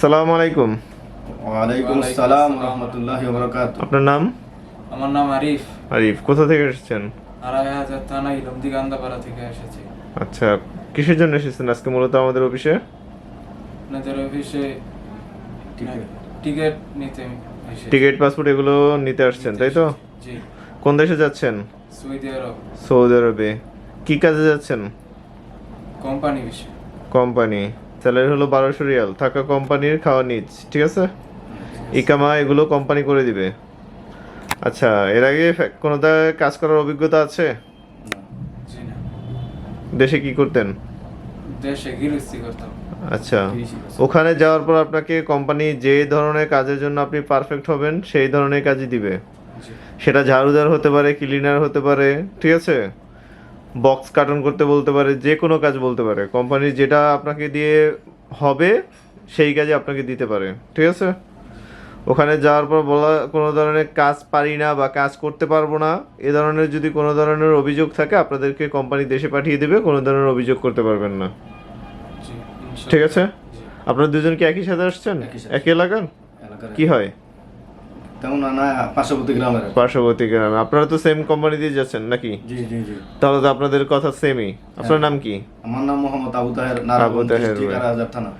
সালাম আলাইকুম। ওয়ালাইকুম আসসালাম রহমতুল্লাহ বরকাত আপনার নাম? আমার নাম আরিফ। আরিফ কোথা থেকে এসেছেন? আড়াই হাজার থানা ইলমদি গান্দাপাড়া থেকে এসেছি। আচ্ছা কিসের জন্য এসেছেন আজকে মূলত আমাদের অফিসে? আপনাদের অফিসে টিকিট। টিকিট নিতে এসেছি। টিকিট পাসপোর্ট এগুলো নিতে আসছেন তাই তো? জি। কোন দেশে যাচ্ছেন? সৌদি আরব। সৌদি আরবে। কি কাজে যাচ্ছেন? কোম্পানি বিষয়। কোম্পানি। স্যালারি হলো বারোশো রিয়াল। থাকা কোম্পানির খাওয়া নিচ ঠিক আছে? ইকামা এগুলো কোম্পানি করে দিবে। আচ্ছা এর আগে কোনো কাজ করার অভিজ্ঞতা আছে? দেশে কি করতেন? দেশে গিরস্তি করতাম। আচ্ছা ওখানে যাওয়ার পর আপনাকে কোম্পানি যে ধরনের কাজের জন্য আপনি পারফেক্ট হবেন সেই ধরনের কাজই দিবে। সেটা ঝাড়ুদার হতে পারে ক্লিনার হতে পারে ঠিক আছে? বক্স কার্টন করতে বলতে পারে যে কোনো কাজ বলতে পারে। কোম্পানি যেটা আপনাকে দিয়ে হবে সেই কাজে আপনাকে দিতে পারে। ঠিক আছে? ওখানে যাওয়ার পর বলা কোনো ধরনের কাজ পারি না বা কাজ করতে পারব না এ ধরনের যদি কোনো ধরনের অভিযোগ থাকে আপনাদেরকে কোম্পানি দেশে পাঠিয়ে দেবে কোনো ধরনের অভিযোগ করতে পারবেন না। ঠিক আছে? আপনারা দুজন কি একই সাথে আসছেন? একই এলাকার কি হয়? পার্শ্ববর্তী গ্রামে। আপনারা তো সেম কোম্পানি দিয়ে যাচ্ছেন নাকি? জি জি জি। তাহলে তো আপনাদের কথা সেমই আপনার হ্যাঁ। নাম কি? আমার নাম মোহাম্মদ আবু তাহের আবু তাহের থানা।